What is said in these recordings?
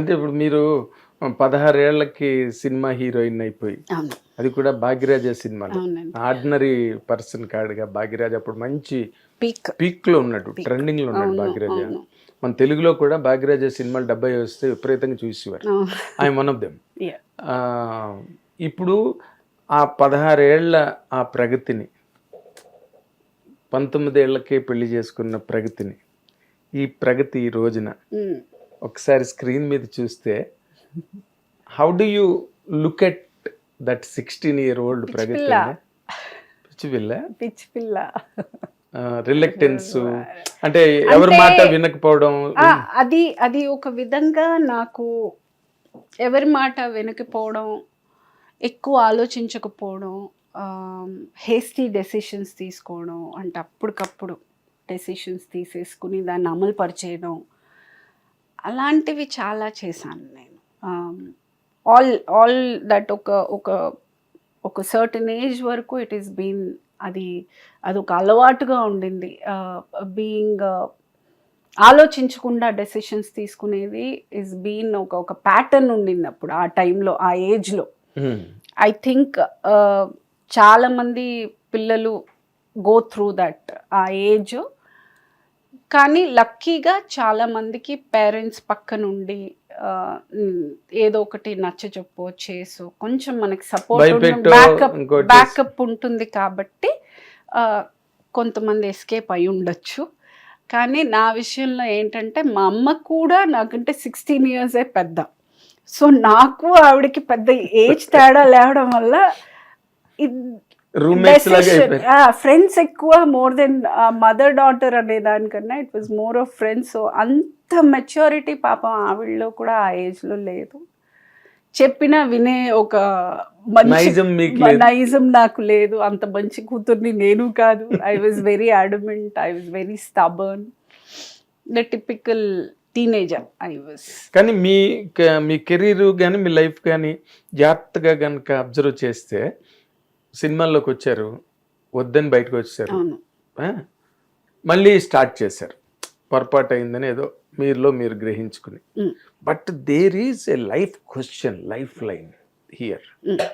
అంటే ఇప్పుడు మీరు పదహారేళ్ళకి సినిమా హీరోయిన్ అయిపోయి. అది కూడా భాగ్యరాజ సినిమాలో. అవునండి. ఆర్డినరీ పర్సన్ కాడుగా భాగ్యరాజ్ అప్పుడు మంచి పీక్. పీక్లో ఉన్నాడు ట్రెండింగ్లో ఉన్నాడు భాగ్యరాజ. మన తెలుగులో కూడా భాగ్యరాజ సినిమాలు డెబ్బై వస్తే విపరీతంగా చూసేవారు. అవును. I one of them. ఇప్పుడు ఆ పదహారేళ్ళ ఆ ప్రగతిని పంతొమ్మిదేళ్ళకే పెళ్ళి చేసుకున్న ప్రగతిని ఈ ప్రగతి ఈ రోజున. ఒకసారి స్క్రీన్ మీద చూస్తే how do you look at that sixteen year old Pragati. పిచ్చి పిల్ల? పిచ్చి పిల్ల. రిలక్టెన్స్ అంటే ఎవరి మాట వినకపోవడం? అది అది ఒక విధంగా నాకు ఎవరి మాట వినకపోవడం ఎక్కువ ఆలోచించకపోవడం హేస్టీ డెసిషన్స్ తీసుకోవడం అంటే అప్పటికప్పుడు డెసిషన్స్ తీసేసుకుని దాన్ని అమలు పరిచేయడం అలాంటివి చాలా చేశాను నేను. ఆల్ ఆల్ దట్ ఒక ఒక ఒక సర్టన్ ఏజ్ వరకు ఇట్ ఈస్ బీన్ అది అది ఒక అలవాటుగా ఉండింది. బీయింగ్ ఆలోచించకుండా డెసిషన్స్ తీసుకునేది ఇస్ బీన్ ఒక ఒక ప్యాటర్న్ ఉండింది అప్పుడు ఆ టైంలో ఆ ఏజ్లో Hmm. ఐ థింక్ చాలామంది పిల్లలు గో త్రూ దట్ ఆ ఏజ్ కానీ లక్కీగా చాలామందికి పేరెంట్స్ పక్క నుండి ఆ, ఉమ్, ఏదో ఒకటి నచ్చ చెప్పు చేసు కొంచెం మనకి సపోర్ట్ బ్యాకప్ బ్యాకప్ ఉంటుంది కాబట్టి కొంతమంది ఎస్కేప్ అయి ఉండొచ్చు. కానీ నా విషయంలో ఏంటంటే మా అమ్మ కూడా నాకంటే సిక్స్టీన్ ఇయర్సే పెద్ద. సో నాకు ఆవిడకి పెద్ద ఏజ్ తేడా లేవడం వల్ల ఫ్రెండ్స్ ఎక్కువ మోర్ దెన్ మదర్ డాటర్ అనే దానికన్నా it was more of friends so అంత మెచ్యూరిటీ పాపం ఆవిడలో కూడా ఆ ఏజ్లో లేదు. చెప్పినా వినే ఒక నైజం నాకు లేదు. అంత మంచి కూతుర్ని నేను కాదు. I was very adamant I was very stubborn the typical teenager I was కానీ మీ మీ కెరీర్ కానీ మీ లైఫ్ కానీ జాగ్రత్తగా కనుక అబ్జర్వ్ చేస్తే సినిమాల్లోకి వచ్చారు వద్దని బయటకు వచ్చారు? మళ్ళీ స్టార్ట్ చేశారు పొరపాటు అయిందని ఏదో మీరులో మీరు గ్రహించుకుని. But there is a life question life line here.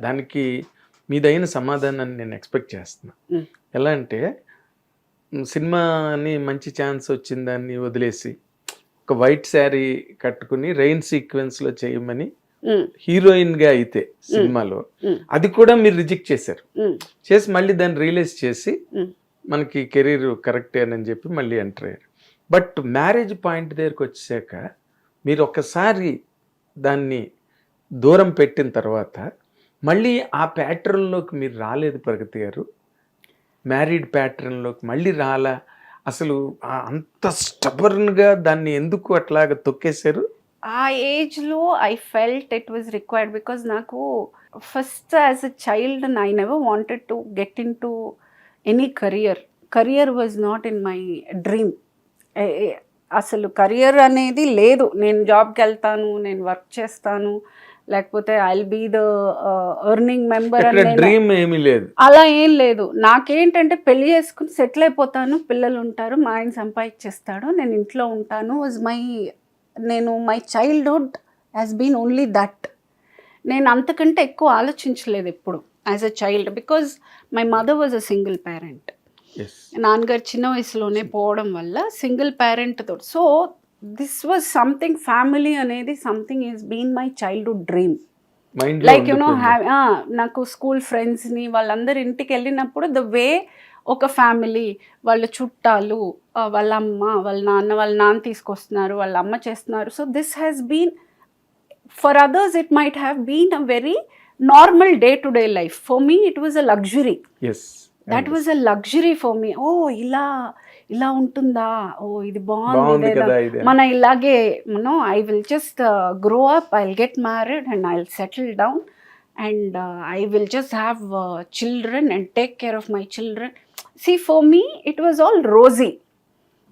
దానికి మీదైన సమాధానాన్ని నేను ఎక్స్పెక్ట్ చేస్తున్నా. ఎలా అంటే సినిమాని మంచి ఛాన్స్ వచ్చిందాన్ని వదిలేసి ఒక వైట్ శారీ కట్టుకుని రెయిన్ సీక్వెన్స్లో చేయమని Mm, హీరోయిన్గా అయితే సినిమాలో. అది కూడా మీరు రిజెక్ట్ చేశారు. చేసి మళ్ళీ దాన్ని రియలైజ్ చేసి. మనకి కెరీర్ కరెక్టే అని చెప్పి మళ్ళీ ఎంటర్ అయ్యారు. బట్ మ్యారేజ్ పాయింట్ దగ్గరికి వచ్చాక మీరు ఒక్కసారి దాన్ని దూరం పెట్టిన తర్వాత మళ్ళీ ఆ ప్యాటర్న్లోకి మీరు రాలేదు ప్రగతి గారు. మ్యారీడ్ ప్యాటర్న్లోకి మళ్ళీ రాలా. అసలు అంత స్టబర్న్గా దాన్ని ఎందుకు అట్లాగా తొక్కేశారు? ఆ ఏజ్లో I felt it was required because నాకు first as a child I never wanted to get into any career career was not in my dream అసలు కరియర్ అనేది లేదు. నేను జాబ్కి వెళ్తాను నేను వర్క్ చేస్తాను లేకపోతే I be the earning member dream ఏమీ లేదు. అలా ఏం లేదు. నాకేంటంటే పెళ్ళి చేసుకుని సెటిల్ అయిపోతాను పిల్లలు ఉంటారు మా ఆయన సంపాదించేస్తాడు నేను ఇంట్లో ఉంటాను వాజ్ మై నేను my childhood has been only that నేను అంతకంటే ఎక్కువ ఆలోచించలేదు ఎప్పుడు as a child because my mother was a single parent నాన్నగారు చిన్న వయసులోనే పోవడం వల్ల సింగిల్ పేరెంట్ తోటి. So this was something family అనేది something is been my childhood dream like you know have నాకు స్కూల్ ఫ్రెండ్స్ని వాళ్ళందరి ఇంటికి వెళ్ళినప్పుడు ద వే ఒక ఫ్యామిలీ వాళ్ళ చుట్టాలు వాళ్ళ అమ్మ వాళ్ళ నాన్న వాళ్ళ నాన్న తీసుకొస్తున్నారు వాళ్ళ అమ్మ చేస్తున్నారు. So this has been for others it might have been a very normal day to day life for me it was a luxury that was a luxury for me ఓ ఇలా ఇలా ఉంటుందా? ఓ ఇది బాగుంది మన ఇలాగే మనం I will just grow up I get married and I will settle down and I will just have children and take care of my children see for me it was all rosy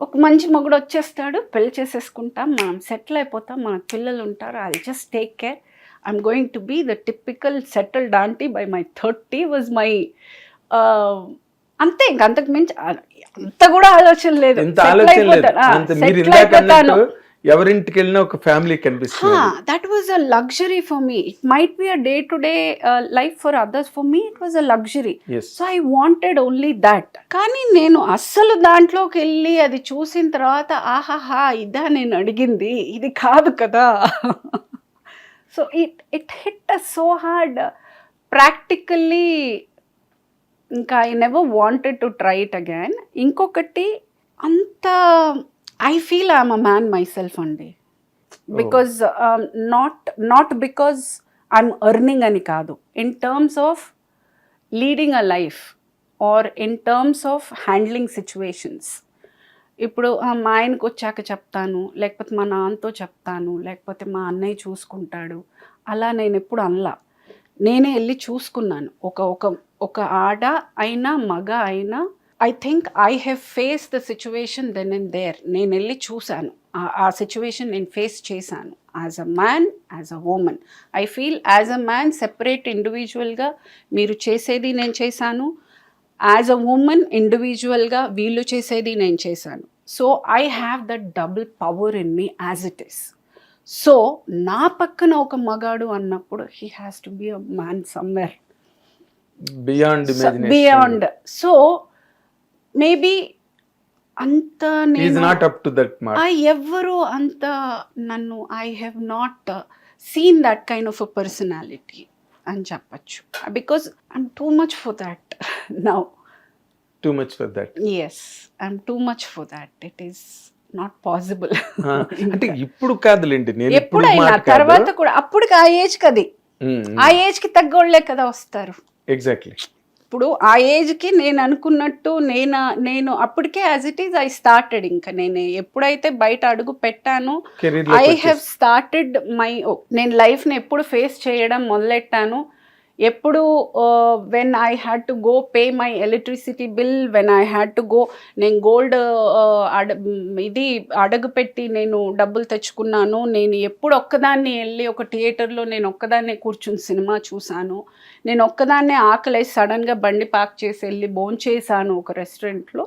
ఒక మంచి మొగుడు వచ్చేస్తాడు పెళ్ళి చేసేసుకుంటాం మనం settle అయిపోతాం మన పిల్లలు ఉంటారు I just take care I'm going to be the typical settled aunty by my thirty was my అంతే ఇంక అంతకు మించి అంత కూడా ఆలోచన లేదు. లేదు. అయిపోతాను. ఎవరింటికి వెళ్ళినా ఒక ఫ్యామిలీ కనిపిస్తుంది. That was a luxury for me it might be a day to day life for others for me it was a luxury so I wanted only that కానీ నేను అస్సలు దాంట్లోకి వెళ్ళి అది చూసిన తర్వాత ఆహాహా ఇదా నేను అడిగింది. ఇది కాదు కదా. So it it hit so hard practically ఇంకా I never wanted to try it again ఇంకొకటి అంత I feel I'm a man myself అండి because not not because I'm earning అని కాదు. In terms of leading a life or in terms of handling situations ఇప్పుడు మా ఆయనకు వచ్చాక చెప్తాను లేకపోతే మా నాన్నతో చెప్తాను లేకపోతే మా అన్నయ్య చూసుకుంటాడు. అలా నేను ఎప్పుడు అనలా. నేనే వెళ్ళి చూసుకున్నాను. ఒక ఒక ఒక ఆడ అయినా మగ అయినా I think I have face the situation then and there నేను వెళ్ళి చూశాను. ఆ- సిచ్యువేషన్ నేను ఫేస్ చేశాను. As a man as a woman I feel as a man separate ఇండివిజువల్గా మీరు చేసేది నేను చేశాను. యాజ్ అ ఉమెన్ ఇండివిజువల్గా వీళ్ళు చేసేది నేను చేశాను. So I have that double power in me as it is so నా పక్కన ఒక మగాడు అన్నప్పుడు he has to be a man somewhere beyond beyond so maybe అంత నాట్ అప్ టు దట్ ఎవ్వరు అంత నన్ను I have not seen that kind of a personality అని చెప్పచ్చు. Because I'm too much for that now too much for that yes I'm too much for that it is not possible అంటే ఇప్పుడు కాదులేండి నేను ఎప్పుడైనా తర్వాత కూడా అప్పటికి ఆ ఏజ్ కది. ఆ ఏజ్కి తగ్గోళ్ళే కదా వస్తారు. ఎగ్జాక్ట్లీ ఇప్పుడు ఆ ఏజ్కి నేను అనుకున్నట్టు నేను నేను అప్పటికే as it is I started ఇంకా. నేను ఎప్పుడైతే బయట అడుగు పెట్టానో ఐ హ్యావ్ స్టార్టెడ్ మై నేను లైఫ్ని ఎప్పుడు ఫేస్ చేయడం మొదలెట్టాను ఎప్పుడు when I had to go pay my electricity bill when I had to go నేను గోల్డ్ అడ ఇది అడగు పెట్టి నేను డబ్బులు తెచ్చుకున్నాను. నేను ఎప్పుడు ఒక్కదాన్ని వెళ్ళి ఒక థియేటర్లో నేను ఒక్కదాన్నే కూర్చుని సినిమా చూశాను. నేను ఒక్కదాన్నే ఆకలి సడన్గా బండి పార్క్ చేసి వెళ్ళి భోంచేసాను ఒక రెస్టారెంట్లో